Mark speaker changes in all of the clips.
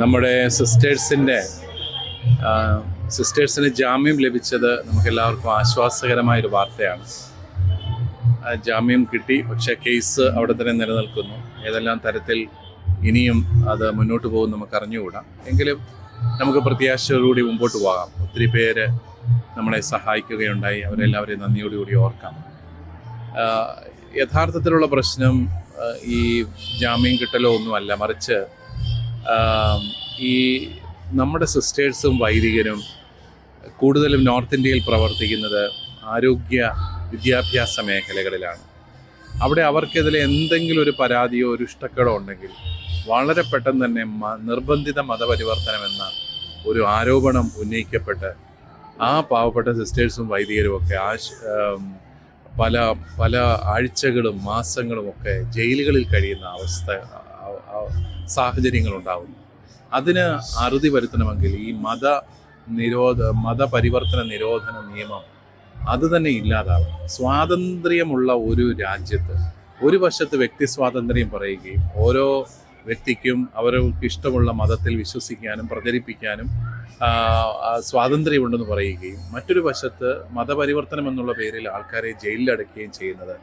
Speaker 1: നമ്മുടെ സിസ്റ്റേഴ്സിന്റെ സിസ്റ്റേഴ്സിന് ജാമ്യം ലഭിച്ചത് നമുക്കെല്ലാവർക്കും ആശ്വാസകരമായൊരു വാർത്തയാണ്. ജാമ്യം കിട്ടി പക്ഷേ കേസ് അവിടെ തന്നെ നിലനിൽക്കുന്നു. ഏതെല്ലാം തരത്തിൽ ഇനിയും അത് മുന്നോട്ട് പോകും നമുക്ക് അറിഞ്ഞുകൂടാ എങ്കിലും നമുക്ക് പ്രത്യാശയോടുകൂടി മുമ്പോട്ട് പോകാം. ഒത്തിരി പേര് നമ്മളെ സഹായിക്കുകയുണ്ടായി. അവരെല്ലാവരെയും നന്ദിയോടുകൂടി ഓർക്കാം. യഥാർത്ഥത്തിലുള്ള പ്രശ്നം ഈ ജാമ്യം കിട്ടലോ ഒന്നുമല്ല. മറിച്ച് ഈ നമ്മുടെ സിസ്റ്റേഴ്സും വൈദികരും കൂടുതലും നോർത്ത് ഇന്ത്യയിൽ പ്രവർത്തിക്കുന്നത് ആരോഗ്യ വിദ്യാഭ്യാസ മേഖലകളിലാണ്. അവിടെ അവർക്കെതിരെ എന്തെങ്കിലും ഒരു പരാതിയോ ഒരു ഇഷ്ടക്കേടോ ഉണ്ടെങ്കിൽ വളരെ പെട്ടെന്ന് തന്നെ നിർബന്ധിത മതപരിവർത്തനം എന്ന ഒരു ആരോപണം ഉന്നയിക്കപ്പെട്ട് ആ പാവപ്പെട്ട സിസ്റ്റേഴ്സും വൈദികരും ഒക്കെ ആശ് പല പല ആഴ്ചകളും മാസങ്ങളും ഒക്കെ ജയിലുകളിൽ കഴിയുന്ന അവസ്ഥ ആ- ഉണ്ടാകുന്നു അതിന് അറുതി വരുത്തണമെങ്കിൽ ഈ മത നിരോധ മതപരിവർത്തന നിരോധന നിയമം അത് തന്നെ ഇല്ലാതാവും സ്വാതന്ത്ര്യമുള്ള ഒരു രാജ്യത്ത് ഒരു വശത്ത് വ്യക്തി സ്വാതന്ത്ര്യം പറയുകയും ഓരോ വ്യക്തിക്കും അവർക്ക് ഇഷ്ടമുള്ള മതത്തിൽ വിശ്വസിക്കാനും പ്രചരിപ്പിക്കാനും സ്വാതന്ത്ര്യമുണ്ടെന്ന് പറയുകയും മറ്റൊരു വശത്ത് മതപരിവർത്തനം എന്നുള്ള പേരിൽ ആൾക്കാരെ ജയിലിലടക്കുകയും ചെയ്യുന്നത്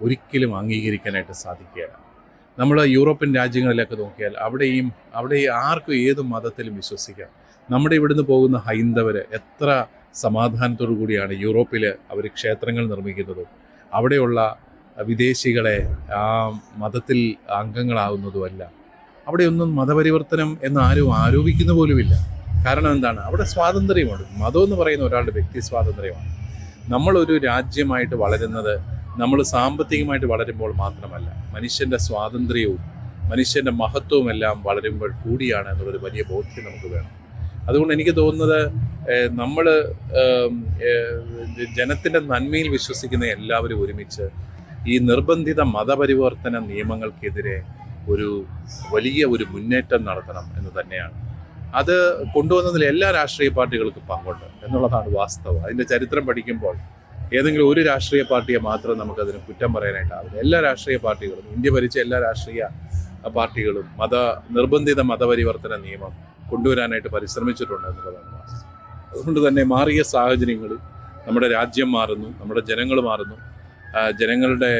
Speaker 1: ഒരിക്കലും അംഗീകരിക്കാനായിട്ട് സാധിക്കുകയില്ല. നമ്മൾ യൂറോപ്യൻ രാജ്യങ്ങളിലൊക്കെ നോക്കിയാൽ അവിടെയും അവിടെ ആർക്കും ഏത് മതത്തിലും വിശ്വസിക്കാം. നമ്മുടെ ഇവിടുന്ന് പോകുന്ന ഹൈന്ദവർ എത്ര സമാധാനത്തോടു കൂടിയാണ് യൂറോപ്പിൽ അവർ ക്ഷേത്രങ്ങൾ നിർമ്മിക്കുന്നതും അവിടെയുള്ള വിദേശികളെ ആ മതത്തിൽ അംഗങ്ങളാവുന്നതുമല്ല. അവിടെയൊന്നും മതപരിവർത്തനം എന്ന് ആരും ആരോപിക്കുന്ന പോലുമില്ല. കാരണം എന്താണ്? അവിടെ സ്വാതന്ത്ര്യമുണ്ട് മതം എന്ന് പറയുന്ന ഒരാളുടെ വ്യക്തി സ്വാതന്ത്ര്യമാണ്. നമ്മളൊരു രാജ്യമായിട്ട് വളരുന്നത് നമ്മൾ സാമ്പത്തികമായിട്ട് വളരുമ്പോൾ മാത്രമല്ല മനുഷ്യന്റെ സ്വാതന്ത്ര്യവും മനുഷ്യന്റെ മഹത്വവും എല്ലാം വളരുമ്പോൾ കൂടിയാണ് എന്നുള്ളൊരു വലിയ ബോധ്യം നമുക്ക് വേണം. അതുകൊണ്ട് എനിക്ക് തോന്നുന്നത് നമ്മൾ ജനത്തിന്റെ നന്മയിൽ വിശ്വസിക്കുന്ന എല്ലാവരും ഒരുമിച്ച് ഈ നിർബന്ധിത മതപരിവർത്തന നിയമങ്ങൾക്കെതിരെ ഒരു വലിയ ഒരു മുന്നേറ്റം നടത്തണം എന്ന് തന്നെയാണ്. അത് കൊണ്ടുവന്നതിൽ എല്ലാ രാഷ്ട്രീയ പാർട്ടികൾക്കും പങ്കുണ്ട് എന്നുള്ളതാണ് വാസ്തവം. അതിന്റെ ചരിത്രം പഠിക്കുമ്പോൾ ഏതെങ്കിലും ഒരു രാഷ്ട്രീയ പാർട്ടിയെ മാത്രം നമുക്കതിന് കുറ്റം പറയാനായിട്ടാവില്ല. എല്ലാ രാഷ്ട്രീയ പാർട്ടികളും ഇന്ത്യ ഭരിച്ച എല്ലാ രാഷ്ട്രീയ പാർട്ടികളും മത നിർബന്ധിത മതപരിവർത്തന നിയമം കൊണ്ടുവരാനായിട്ട് പരിശ്രമിച്ചിട്ടുണ്ട് എന്നുള്ളതാണ് അതുകൊണ്ട് തന്നെ മാറിയ സാഹചര്യങ്ങളിൽ നമ്മുടെ രാജ്യം മാറുന്നു നമ്മുടെ ജനങ്ങൾ മാറുന്നു ജനങ്ങളുടെ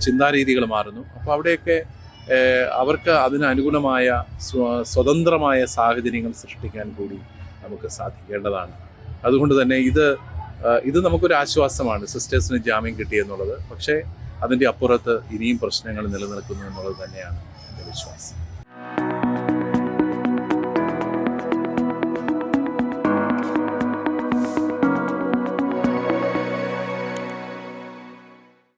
Speaker 1: ചിന്താരീതികൾ മാറുന്നു. അപ്പോൾ അവിടെയൊക്കെ അവർക്ക് അതിനനുഗുണമായ സ്വ- സ്വതന്ത്രമായ സാഹചര്യങ്ങൾ സൃഷ്ടിക്കാൻ കൂടി നമുക്ക് സാധിക്കേണ്ടതാണ്. അതുകൊണ്ട് തന്നെ ഇത് ഇത് നമുക്കൊരു ആശ്വാസമാണ്. സിസ്റ്റേഴ്സിന് ജാമ്യം കിട്ടിയെന്നുള്ളത്. പക്ഷേ അതിന്റെ അപ്പുറത്ത് ഇനിയും പ്രശ്നങ്ങൾ നിലനിൽക്കുന്നു എന്നുള്ളത് തന്നെയാണ് എന്റെ വിശ്വാസം.